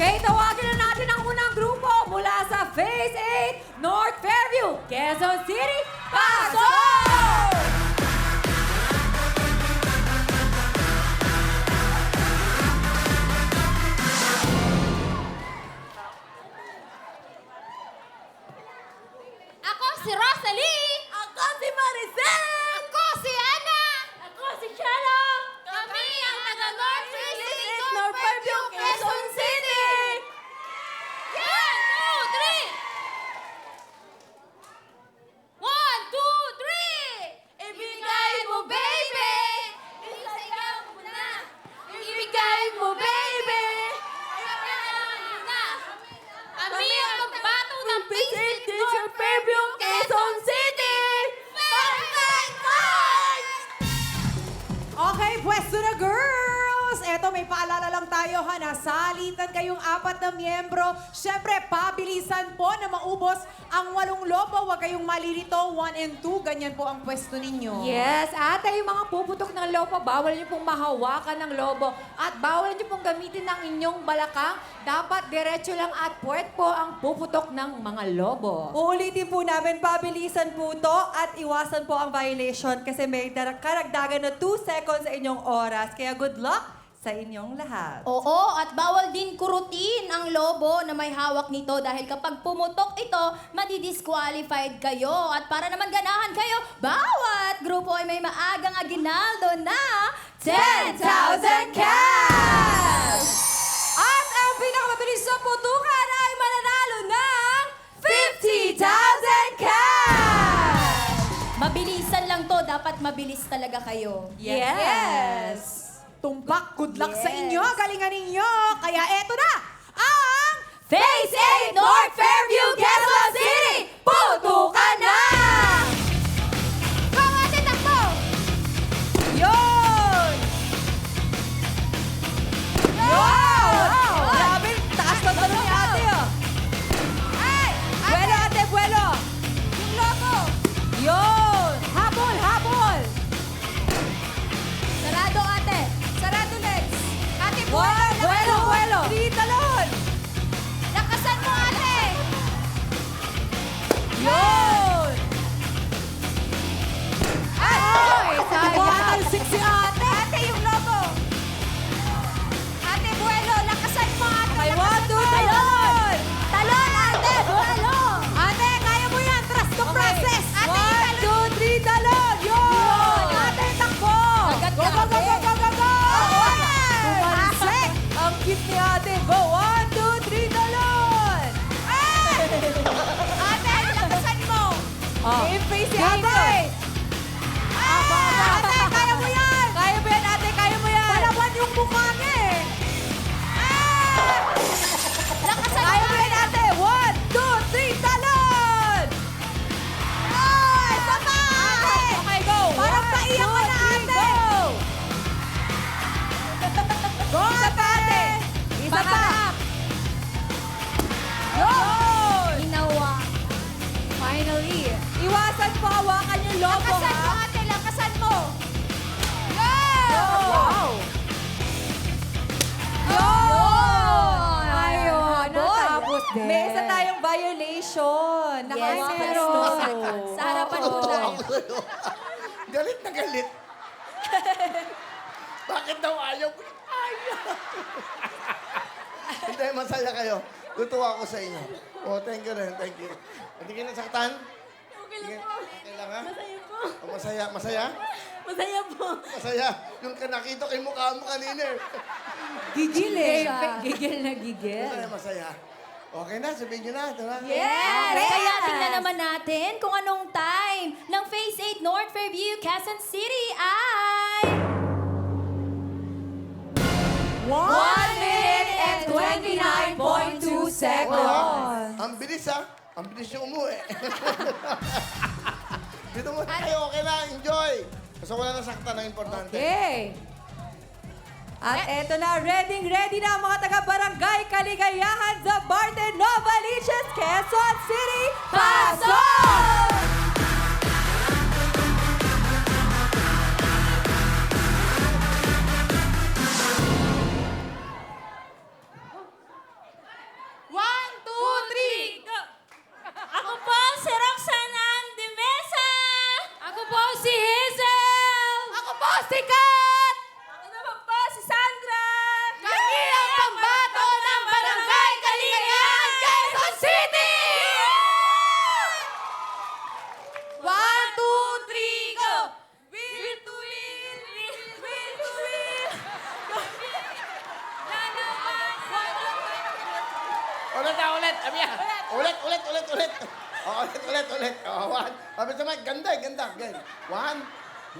Okay, tawagin na natin ang unang grupo mula sa Phase 8, North Fairview, Quezon City. Pasok! Miyembro. Siyempre, pabilisan po na maubos ang walong lobo. Huwag kayong malilito. One and two, ganyan po ang pwesto ninyo. Yes, ate, yung mga puputok ng lobo, bawal niyo pong mahawakan ng lobo at bawal niyo pong gamitin ng inyong balakang. Dapat diretso lang at puwet po ang puputok ng mga lobo. Uulitin po namin, pabilisan po to at iwasan po ang violation kasi may dar- karagdagan na 2 seconds sa inyong oras. Kaya good luck sa inyong lahat. Oo, at bawal din kurutin ang lobo na may hawak nito dahil kapag pumutok ito, madidisqualified kayo. At para naman ganahan kayo, bawat grupo ay may maagang aginaldo na 10,000 cash! At ang pinakamabilis sa putukan ay mananalo ng 50,000 cash! Mabilisan lang to, dapat mabilis talaga kayo. Yes! Tumpak, good luck sa inyo, galingan ninyo. Kaya eto na, ang Phase 8 North Fairview, Quezon City! Putukan violation. Yes, Naka- meron. Sa harapan po tayo. galit na galit. Bakit daw ayaw? Ayaw. Hindi, masaya kayo. Tutuwa ako sa inyo. Oh, thank you rin, thank you. Hindi ka nasaktan? Okay lang po. Okay lang, ha? Masaya po. Oh, masaya, masaya? Masaya po. Masaya. Yung nakita kay mukha mo kanina eh. Gigil eh. gigil na gigil. Masaya, masaya. Okay na, sabihin nyo na. Tara. Yes! Yes! Kaya tingnan naman natin kung anong time ng Phase 8 North Fairview, Quezon City ay... 1 minute and 29.2 seconds. Ang bilis ha. Ang bilis yung umuwi. Dito mo tayo, okay na, enjoy. Basta wala na sakta ng importante. Okay. At eto na, ready, ready na ang mga taga-barangay Kaligayahan sa Barte Novaliches, Quezon City. Pasok! Na, ulit. Ulit, ulit, ulit. Oh, ulit, ulit, ulit. Oh, one. Sabi sa mic, ganda, ganda. Again. One,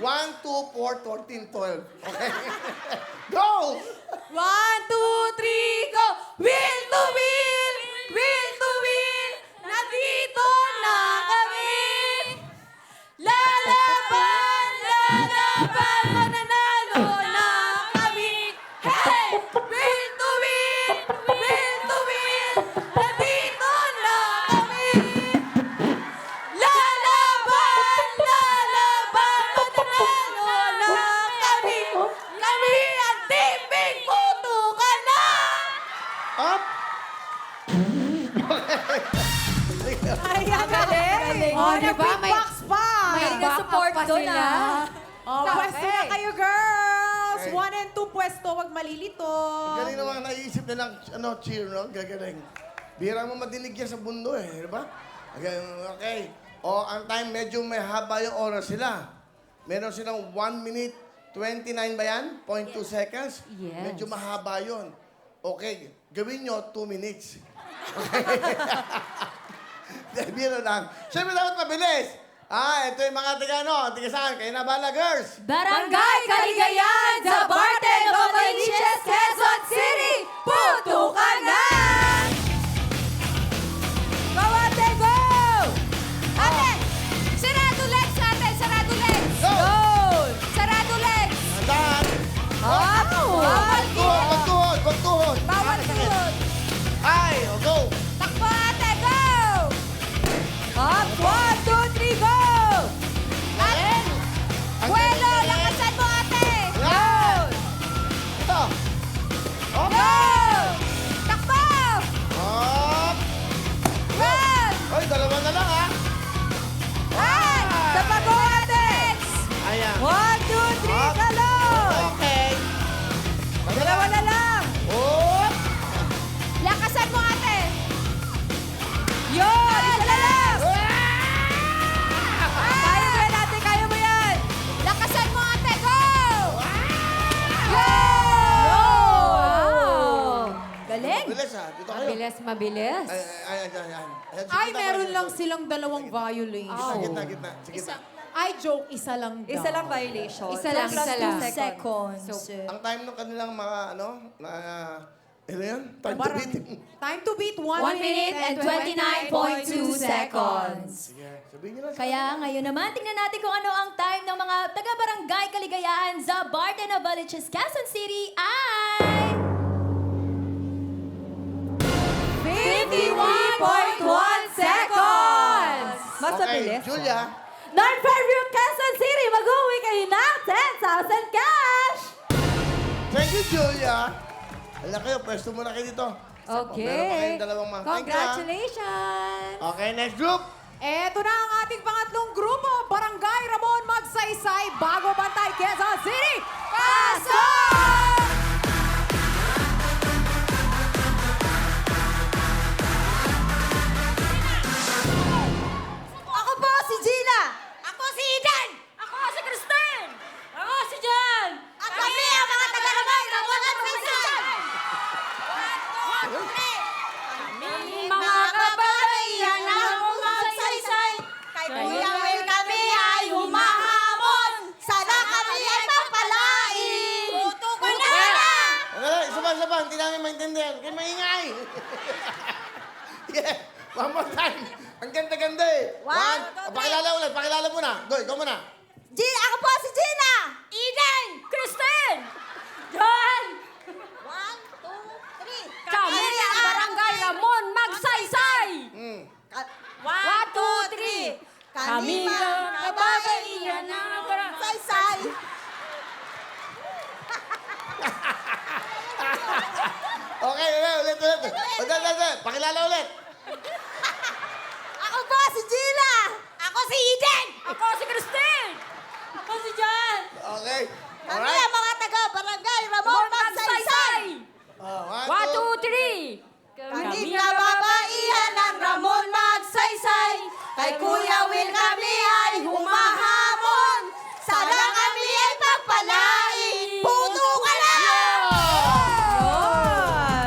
one, two, four, thirteen, twelve. Okay? Go! One, two, malilito. Galing naman naisip nilang ano, cheer, no? Gagaling. Bira mo madinig yan sa bundo eh, di ba? Okay, okay. O, ang time, medyo may haba yung oras sila. Meron silang 1 minute 29 ba yan? 0.2 seconds? Yes. Medyo mahaba yon. Okay, gawin nyo 2 minutes. Okay? Biro lang. Siyempre dapat mabilis. Ah, ito yung mga taga ano, taga saan? Kayo na bala, girls. Barangay Kaligayan sa Novaliches, Quezon City! Putukan na! Sa bago, ate! Ayan. One, Mabilis, mabilis. Ay, ay, ay, ay, ay. Ayan, sa Ay, gitna meron lang silang dalawang violation. Gitna, gitna, gitna. Sige. Ay, joke, isa lang daw. Isa lang violation. Isa lang, Two plus isa two lang. seconds. Seconds. Ang time ng kanilang mga, ano, na, ano yan? Time to beat. Time to beat, one, 1 minute and 29.2 seconds. Sige, sabihin nyo lang. sa- Kaya ngayon naman, tingnan natin kung ano ang time ng mga taga-barangay Kaligayahan sa Barte Novaliches, Quezon City ay... 51.1 seconds! Mas Okay, mabilis. Julia. North Fairview, Quezon City, mag-uwi kayo ng 10,000 cash! Thank you, Julia. Hala kayo, pwesto muna kayo dito. Meron pa Okay. kayong dalawang mga. Thank you, ha? Congratulations! Okay, next group. Eto na ang ating pangatlong grupo, Barangay Ramon Magsaysay, Bago Bantay, Quezon City. Pasok! Mga kababaihan na magsaysay Kay Kuya Will kami ay humahamon Sana kami ay papalain Tutukan na! Wala, isa pa, isa pa. Hindi namin maintindihan. Kaya maingay. yeah. One more time. Ang ganda-ganda eh. One, two, Ah, pakilala ulit. Pakilala muna. Go, go muna. Kami ang kababaihan ng Magsaysay! Okay, ulit, ulit, ulit. Ulit, ulit, ulit. Pakilala ulit. Ako po si Gina! Ako si Eden! Ako si Kristen! Ako si John! Okay. Kami Alright. ang mga taga-Barangay Ramon Magsaysay! Oh, one, One, two. three! Kay Kuya Will kami ay humahamon Sana kami ay pagpalain Puto ka lang!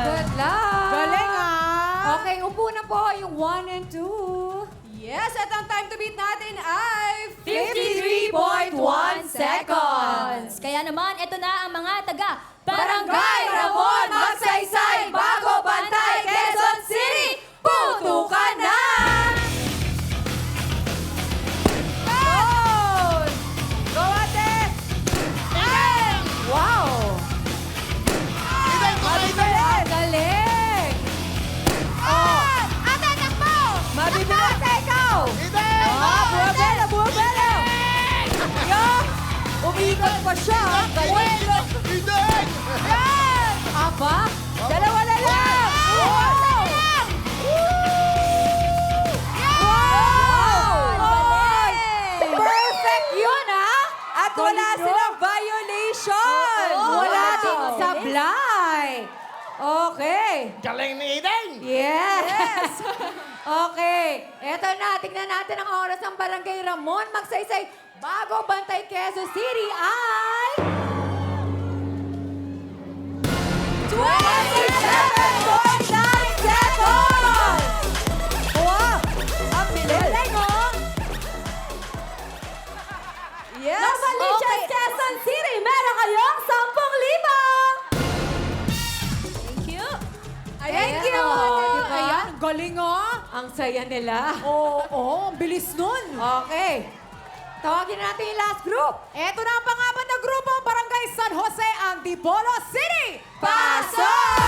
Good luck! Galing ah! Okay, 1 and 2. Yes, at ang time to beat natin ay 53.1 seconds. Kaya naman, ito na ang mga taga Barangay Ramon Magsaysay, Bago Bantay, Umiikot pa siya! Galing! Yan! Aba! Dalawa na lang! Wow! Wow! Oy! Perfect yun, ha? At wala silang violation! Wala din. sablay! Okay. Galing ni Eden! Yes! okay. Eto na, tingnan natin ang oras ng Barangay Ramon Magsaysay bago Bantay Quezon City ay... 27.9 seconds! Galing ah. Ang saya nila. Oo, oh, ang bilis nun. Okay. Tawagin natin yung last group. Ito na ang pangapat na grupo, Barangay San Jose, Antipolo City. Pasok!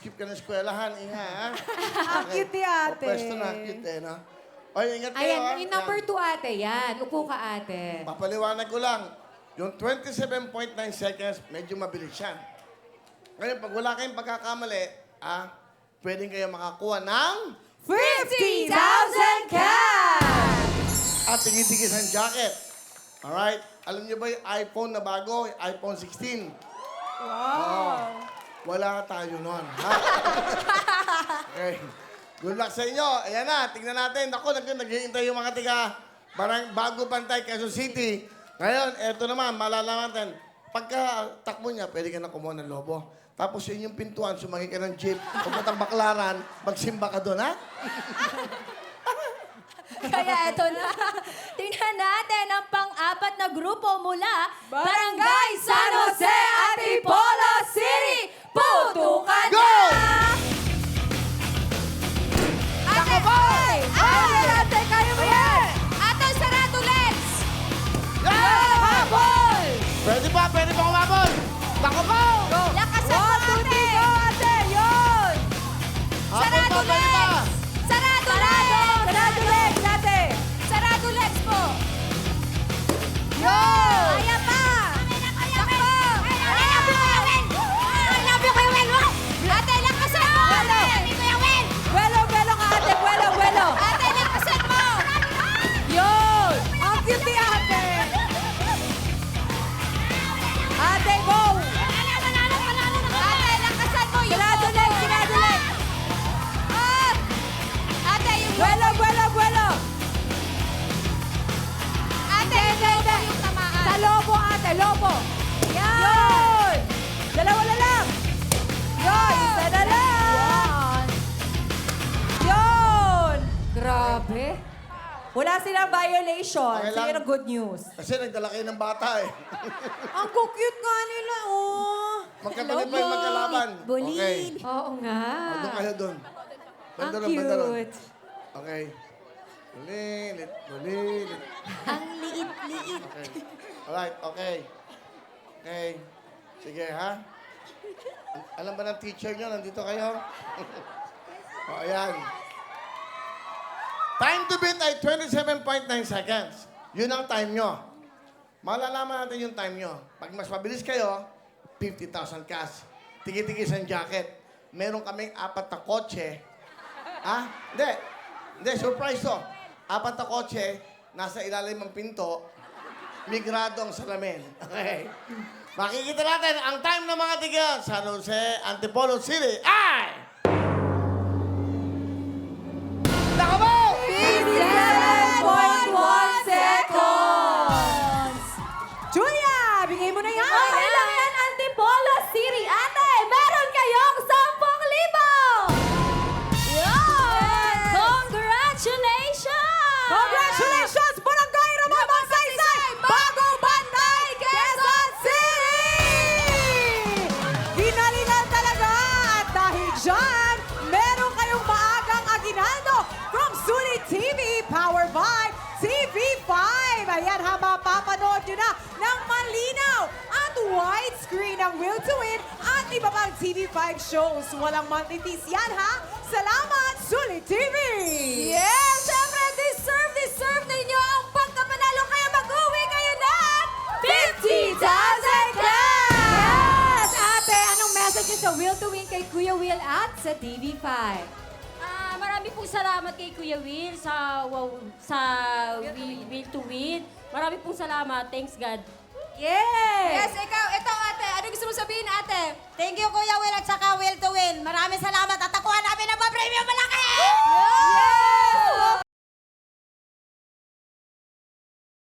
Nag-skip ka ng eskwelahan, inga, ha? Ang cute ni ate. O, pwesto na, cute eh, no? Ingat kayo, ha? Ayan, yung number Yan. two ate, yan. Upo ka ate. Papaliwanag ko lang, yung 27.9 seconds, medyo mabilis yan. Ngayon, pag wala kayong pagkakamali, ah, pwedeng kayo makakuha ng 50,000 cash! at tigis ang jacket. Alright? Alam niyo ba yung iPhone na bago, yung iPhone 16? Wow! Wala tayo nun. Ha? okay. Good luck sa inyo. Ayan na, tingnan natin. Ako, nag naghihintay yung mga tiga barang bago pantay Quezon City. Ngayon, eto naman, malalaman natin. Pagka takbo niya, pwede ka na kumuha ng lobo. Tapos yun yung pintuan, sumagi ka ng jeep, pupuntang baklaran, magsimba ka doon, ha? Kaya eto na. Tingnan natin ang pang-apat na grupo mula Barangay San Jose, Antipolo City. Putukan Go! Lobo, ate! Lobo! Yan! Dalawa na lang! Yun! Isa na lang! Yun! Grabe! Wala silang violation. Okay lang. yun ang good news. Kasi nagdala kayo ng bata eh. Ang cute nga nila, oh. Magkatabi pa yung magkalaban. Okay. Oo nga. O, doon kayo doon. Ang Banda ron, banda ron. cute. Okay. Bulilit, bulilit. Ang liit-liit. Okay. Alright, okay. Okay. Sige, ha? Alam ba ng teacher nyo, nandito kayo? o, ayan. Time to beat ay 27.9 seconds. Yun ang time nyo. Malalaman natin yung time nyo. Pag mas mabilis kayo, 50,000 cash. Tigi-tigi sa jacket. Meron kaming apat na kotse. Ha? Hindi. Hindi, surprise to. Apat na kotse, nasa ilalim ng pinto, migrado ang salamin. Okay. Makikita natin ang time ng mga tiga San Jose, Antipolo City ay... pang TV5 shows. Walang monthly fees yan, ha? Salamat, Sulit TV! Yes! Siyempre, deserve, deserve ninyo ang pagkapanalo kaya mag-uwi kayo ng 50,000 cash! Yes! Ate, anong message niyo sa Will to Win kay Kuya Will at sa TV5? Ah, marami pong salamat kay Kuya Will sa wow, sa Will, to Win. Marami pong salamat. Thanks God. Yes! ikaw, ito ate, ano gusto mo sabihin, ate? Thank you, Kuya Will, at saka Will to Win. Maraming salamat at takuha namin ang premium malaki! Yeah! yeah!